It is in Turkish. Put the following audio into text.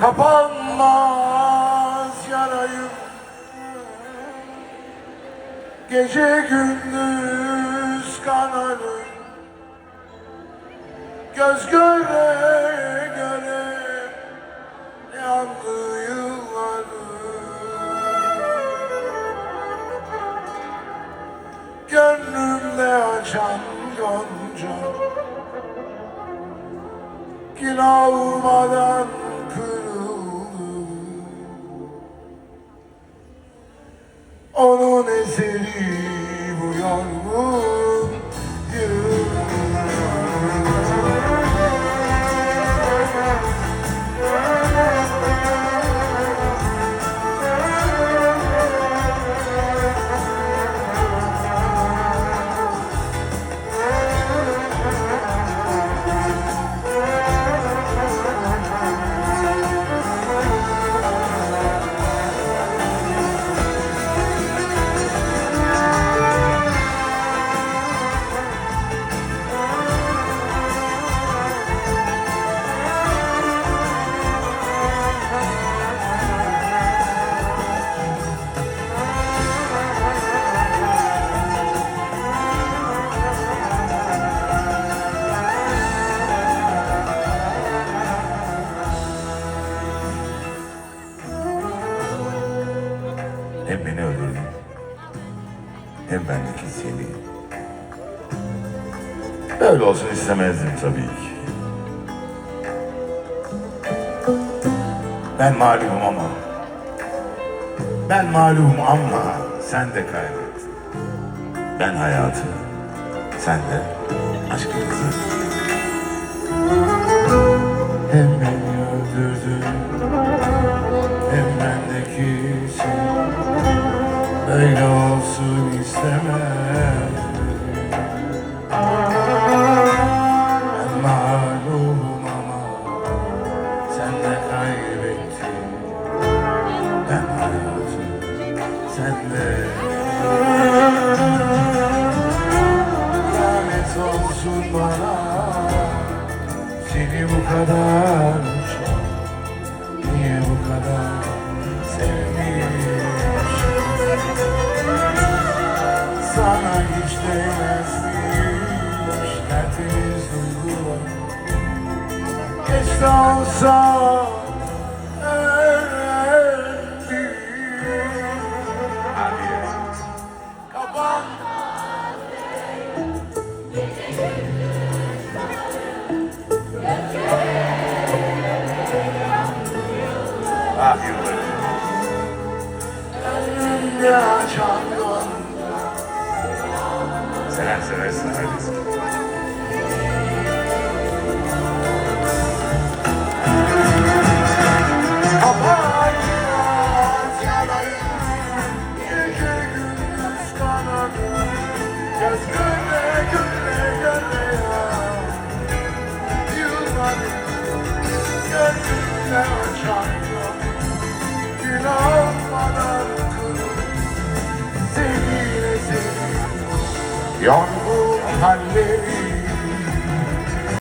Kapanmaz yarayım. Gece gündüz kanarım. Göz göre göre yandı yıllarım. Gönlümde açan gonca Gül almadan eseri Hem beni öldürdün. Hem bendeki seni. Böyle olsun istemezdim tabii ki. Ben mağlubum ama. Ben mağlubum ama sen de kaybettin. Ben hayatı, sen de aşkımızı. Hem beni öldürdün, Böyle olsun istemem. Ben mağlubum ama Sen de kaybettin. Ben hayatım Sen de. Lanet olsun bana. Seni bu kadar olsa Hadi Kapan Ah yıllarım Önümde açan Sever seversin. Yorgun halleri